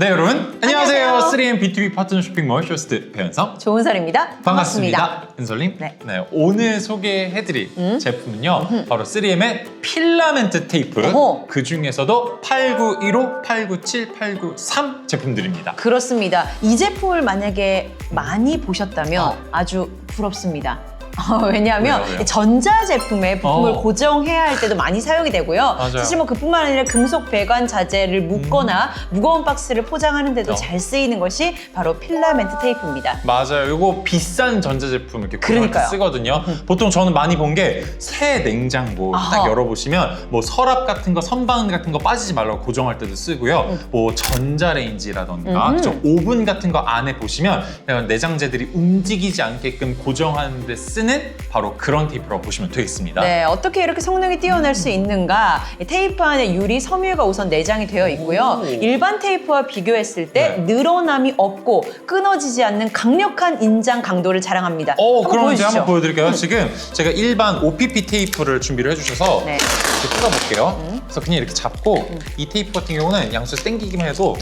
네 여러분 안녕하세요. 안녕하세요. 3M B2B 파트너 쇼핑몰 쇼스트 배현성 조은설입니다. 반갑습니다. 은솔님. 네. 오늘 소개해드릴 제품은요 바로 3M의 필라멘트 테이프. 어허. 그 중에서도 8915, 897, 893 제품들입니다. 그렇습니다. 이 제품을 만약에 많이 보셨다면 어. 아주 부럽습니다. 어, 왜냐하면 왜요, 왜요? 전자 제품에 부품을 어. 고정해야 할 때도 많이 사용이 되고요. 맞아요. 사실 뭐 그뿐만 아니라 금속 배관 자재를 묶거나 무거운 박스를 포장하는데도 어. 잘 쓰이는 것이 바로 필라멘트 테이프입니다. 맞아요. 이거 비싼 전자 제품 이렇게 구성할 때 그러니까요. 쓰거든요. 보통 저는 많이 본 게 새 냉장고 딱 아하. 열어보시면 뭐 서랍 같은 거, 선반 같은 거 빠지지 말라고 고정할 때도 쓰고요. 뭐 전자레인지라던가. 그쵸? 오븐 같은 거 안에 보시면 그냥 내장재들이 움직이지 않게끔 고정하는 데 쓰는 바로 그런 테이프라고 보시면 되겠습니다. 네, 어떻게 이렇게 성능이 뛰어날 수 있는가? 이 테이프 안에 유리 섬유가 우선 내장이 되어 있고요. 오. 일반 테이프와 비교했을 때 네. 늘어남이 없고 끊어지지 않는 강력한 인장 강도를 자랑합니다. 어, 한번 그럼 제가 보여주시죠. 한번 보여드릴게요. 지금 제가 일반 OPP 테이프를 준비를 해주셔서 네. 이렇게 뜯어볼게요. 그래서 그냥 이렇게 잡고 이 테이프 같은 경우는 양수에서 당기기만 해도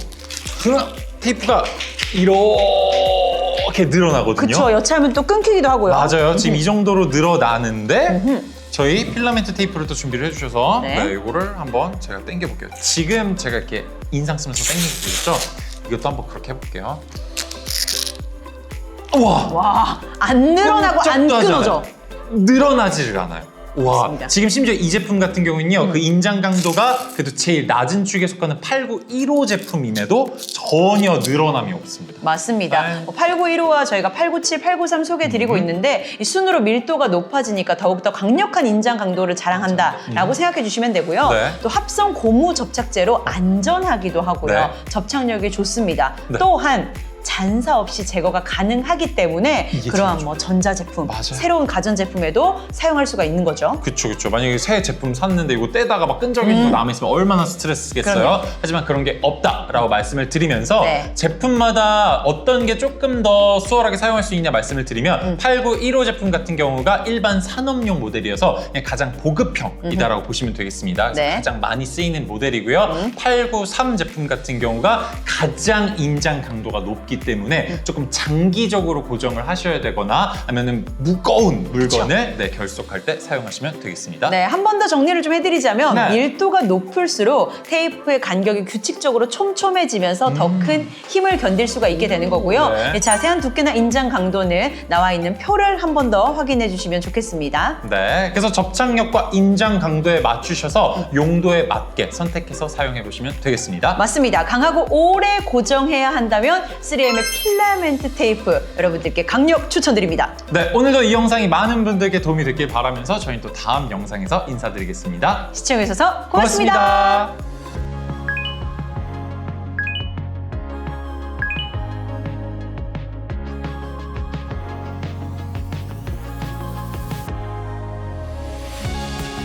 그냥 테이프가 이렇게 늘어나거든요. 그쵸, 여차하면 또 끊기기도 하고요. 맞아요. 지금 이 정도로 늘어나는데 저희 필라멘트 테이프를 또 준비를 해주셔서 네. 네. 이거를 한번 제가 당겨볼게요. 지금 제가 이렇게 인상 쓰면서 있죠? 이것도 한번 그렇게 해볼게요. 우와! 와, 안 늘어나고 안 하지 끊어져. 않아요. 늘어나지를 않아요. 와, 맞습니다. 지금 심지어 이 제품 같은 경우는요, 그 인장 강도가 그래도 제일 낮은 축에 속하는 8915 제품임에도 전혀 늘어남이 없습니다. 맞습니다. 아유. 뭐 8915와 저희가 897, 893 소개해드리고 음. 있는데 이 순으로 밀도가 높아지니까 더욱더 강력한 인장 강도를 자랑한다라고 생각해 주시면 되고요. 음. 네. 또 합성 고무 접착제로 안전하기도 하고요. 네. 접착력이 좋습니다. 네. 또한 잔사 없이 제거가 가능하기 때문에 이게 그러한 뭐 전자제품, 맞아요. 새로운 가전제품에도 사용할 수가 있는 거죠. 그쵸 그쵸 만약에 새 제품 샀는데 이거 떼다가 막 끈적이는 거 남아있으면 얼마나 스트레스겠어요 음. 그럼요. 하지만 그런 게 없다라고 말씀을 드리면서 네. 제품마다 어떤 게 조금 더 수월하게 사용할 수 있냐 말씀을 드리면 음. 8915 제품 같은 경우가 일반 산업용 모델이어서 가장 보급형이다라고 보시면 되겠습니다 네. 음. 가장 많이 쓰이는 모델이고요 893 제품 같은 경우가 가장 인장 강도가 높기 때문에 음. 조금 장기적으로 고정을 하셔야 되거나 아니면 무거운 물건을 네, 결속할 때 사용하시면 되겠습니다. 네, 한 번 더 정리를 좀 해드리자면 네. 밀도가 높을수록 테이프의 간격이 규칙적으로 촘촘해지면서 더 큰 힘을 견딜 수가 있게 되는 거고요. 음. 네. 네, 자세한 두께나 인장 강도는 나와 있는 표를 한 번 더 확인해 주시면 좋겠습니다. 네, 그래서 접착력과 인장 강도에 맞추셔서 용도에 맞게 선택해서 사용해 보시면 되겠습니다. 맞습니다. 강하고 오래 고정해야 한다면 3M 의 필라멘트 테이프 여러분들께 강력 추천드립니다. 네, 오늘도 이 영상이 많은 분들께 도움이 됐길 바라면서 저희는 또 다음 영상에서 인사드리겠습니다. 시청해주셔서 고맙습니다. 고맙습니다.